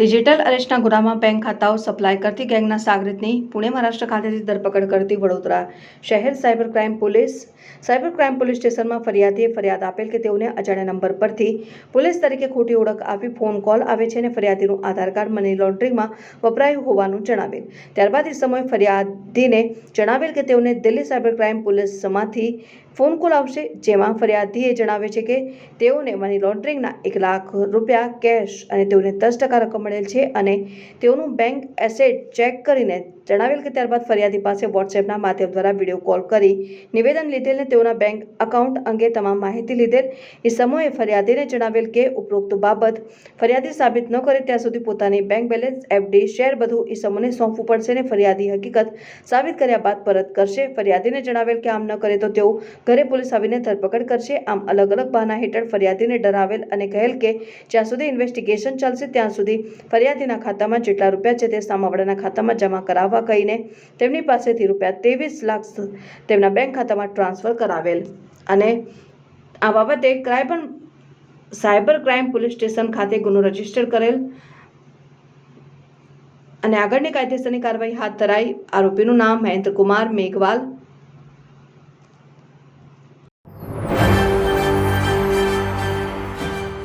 Digital અરેસ્ટના ગુનામાં bank ખાતાઓ supply કરતી ગેંગના સાગરિતની પુણે મહારાષ્ટ્ર ખાતેથી ધરપકડ કરતી વડોદરા શહેર cyber crime police cyber crime police સ્ટેશનમાં ફરિયાદીએ ફરિયાદ આપેલ કે તેઓને અજાણ્યા નંબર પરથી પોલીસ તરીકે ખોટી ઓળખ આપી ફોન કોલ આવે છે અને ફરિયાદીનું આધાર કાર્ડ મની લોન્ડરિંગમાં વપરાયું હોવાનું જણાવેલ. ત્યારબાદ એ સમયે ફરિયાદીને જણાવેલ કે તેઓને દિલ્હી સાયબર ક્રાઇમ પોલીસમાંથી ફોન કોલ આવશે, જેમાં ફરિયાદીએ જણાવે છે કે તેઓને મની લોન્ડરિંગના એક લાખ રૂપિયા કેશ અને તેઓને દસ ટકા રકમ મળેલ છે અને તેઓનું બેંક એસેટ ચેક કરીને જણાવેલ કે ત્યારબાદ ફરિયાદી પાસે વોટ્સએપના માધ્યમ દ્વારા વીડિયો કોલ કરી નિવેદન લીધેલ ને તેઓના બેંક એકાઉન્ટ અંગે તમામ માહિતી લીધેલ. એ સમયે ફરિયાદીને જણાવેલ કે ઉપરોક્ત બાબત ફરિયાદી સાબિત ન કરે ત્યાં સુધી પોતાની બેંક બેલેન્સ એફડી શેર બધું એ સમૂહને સોંપવું પડશે ને ફરિયાદી હકીકત સાબિત કર્યા બાદ પરત કરશે. ફરિયાદીને જણાવેલ કે આમ ન કરે તો તેઓ ઘરે પોલીસ આવીને ધરપકડ કરશે. આમ અલગ અલગ બહાના હેઠળ ફરિયાદીને ડરાવેલ અને કહેલ કે જ્યાં સુધી ઇન્વેસ્ટિગેશન ચાલશે ત્યાં સુધી ફરિયાદીના ખાતામાં જેટલા રૂપિયા છે તે સામાવાળાના ખાતામાં જમા કરાવવા કહીને તેમની પાસેથી રૂપિયા ત્રેવીસ લાખ તેમના બેંક ખાતામાં ટ્રાન્સફર કરાવેલ. અને આ બાબતે crime cyber crime police station ખાતે ગુનો રજિસ્ટર કરેલ. અને આગળની કાયદેસરની કાર્યવાહી હાથ ધરાઈ. આરોપીનું નામ મહેન્દ્ર કુમાર મેઘવાલ